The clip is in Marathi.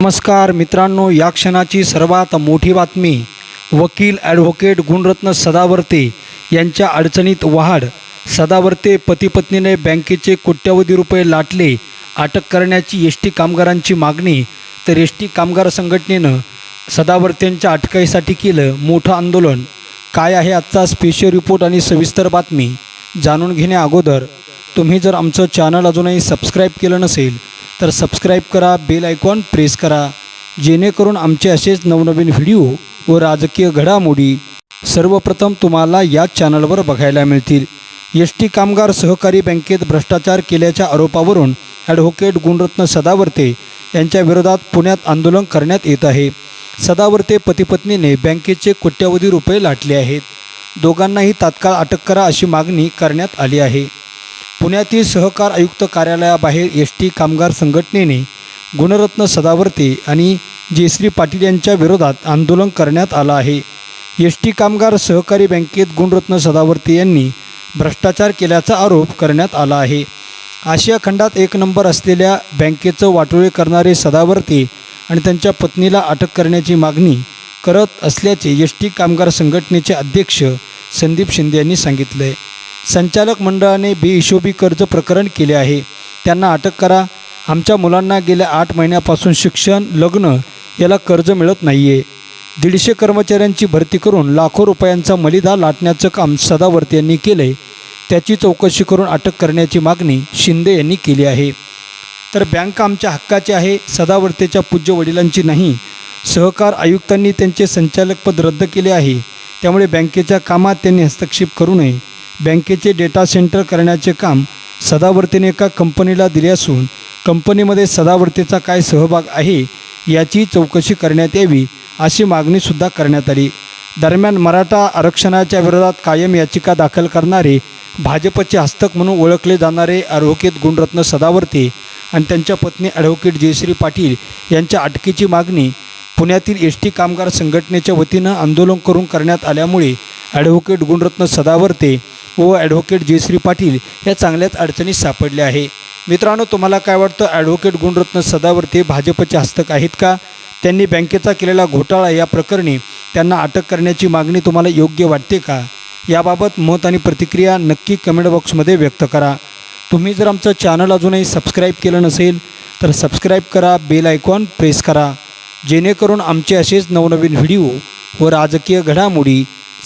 नमस्कार मित्रांनो या क्षणाची सर्वात मोठी बातमी वकील ॲडव्होकेट गुणरत्न सदावर्ते यांच्या अडचणीत वाढ सदावर्ते पतीपत्नीने बँकेचे कोट्यवधी रुपये लाटले अटक करण्याची एस टी कामगारांची मागणी तर एस टी कामगार संघटनेनं सदावर्तेंच्या अटकाईसाठी केलं मोठं आंदोलन. काय आहे आजचा स्पेशल रिपोर्ट आणि सविस्तर बातमी? जाणून घेण्या अगोदर तुम्ही जर आमचं चॅनल अजूनही सबस्क्राईब केलं नसेल तर सबस्क्राईब करा बेल आयकॉन प्रेस करा जेणेकरून आमचे असेच नवनवीन व्हिडिओ व राजकीय घडामोडी सर्वप्रथम तुम्हाला याच चॅनलवर बघायला मिळतील. एस टी कामगार सहकारी बँकेत भ्रष्टाचार केल्याच्या आरोपावरून ॲडव्होकेट गुणरत्न सदावर्ते यांच्या विरोधात पुण्यात आंदोलन करण्यात येत आहे. सदावर्ते पतीपत्नीने बँकेचे कोट्यावधी रुपये लाटले आहेत. दोघांनाही तात्काळ अटक करा अशी मागणी करण्यात आली आहे. पुण्यातील सहकार आयुक्त कार्यालयाबाहेर एस टी कामगार संघटनेने गुणरत्न सदावर्ते आणि जयश्री पाटील यांच्या विरोधात आंदोलन करण्यात आलं आहे. एस टी कामगार सहकारी बँकेत गुणरत्न सदावर्ते यांनी भ्रष्टाचार केल्याचा आरोप करण्यात आला आहे. आशिया खंडात एक नंबर असलेल्या बँकेचं वाटोळे करणारे सदावर्ते आणि त्यांच्या पत्नीला अटक करण्याची मागणी करत असल्याचे एस टी कामगार संघटनेचे अध्यक्ष संदीप शिंदे यांनी सांगितलं आहे संचालक मंडळाने बेहिशोबी कर्ज प्रकरण केले आहे. त्यांना अटक करा. आमच्या मुलांना गेल्या आठ महिन्यापासून शिक्षण लग्न याला कर्ज मिळत नाही आहे दीडशे कर्मचाऱ्यांची भरती करून लाखो रुपयांचा मलिदा लाटण्याचं काम सदावर्ते यांनी केलं आहे त्याची चौकशी करून अटक करण्याची मागणी शिंदे यांनी केली आहे. तर बँक आमच्या हक्काची आहे सदावर्तेच्या पूज्य वडिलांची नाही. सहकार आयुक्तांनी त्यांचे संचालकपद रद्द केले आहे. त्यामुळे बँकेच्या कामात त्यांनी हस्तक्षेप करू नये. बँकेचे डेटा सेंटर करण्याचे काम सदावर्तीने एका कंपनीला दिले असून कंपनीमध्ये सदावर्तीचा काय सहभाग आहे याची चौकशी करण्यात यावी अशी मागणीसुद्धा करण्यात आली. दरम्यान मराठा आरक्षणाच्या विरोधात कायम याचिका दाखल करणारे भाजपचे हस्तक म्हणून ओळखले जाणारे ॲडव्होकेट गुणरत्न सदावर्ते आणि त्यांच्या पत्नी ॲडव्होकेट जयश्री पाटील यांच्या अटकेची मागणी पुण्यातील एस टी कामगार संघटनेच्या वतीनं आंदोलन करून करण्यात आल्यामुळे ॲडव्होकेट गुणरत्न सदावर्ते व ॲडव्होकेट जयश्री पाटील या चांगल्याच अडचणीत सापडल्या आहे. मित्रांनो तुम्हाला काय वाटतं? ॲडव्होकेट गुणरत्न सदावर्ते भाजपचे हस्तक आहेत का? त्यांनी बँकेचा केलेला घोटाळा या प्रकरणी त्यांना अटक करण्याची मागणी तुम्हाला योग्य वाटते का? याबाबत मत आणि प्रतिक्रिया नक्की कमेंट बॉक्समध्ये व्यक्त करा. तुम्ही जर आमचं चॅनल अजूनही सबस्क्राईब केलं नसेल तर सबस्क्राईब करा बेल आयकॉन प्रेस करा. जेणेकरून आमचे असेच नवनवीन व्हिडिओ व राजकीय घडामोडी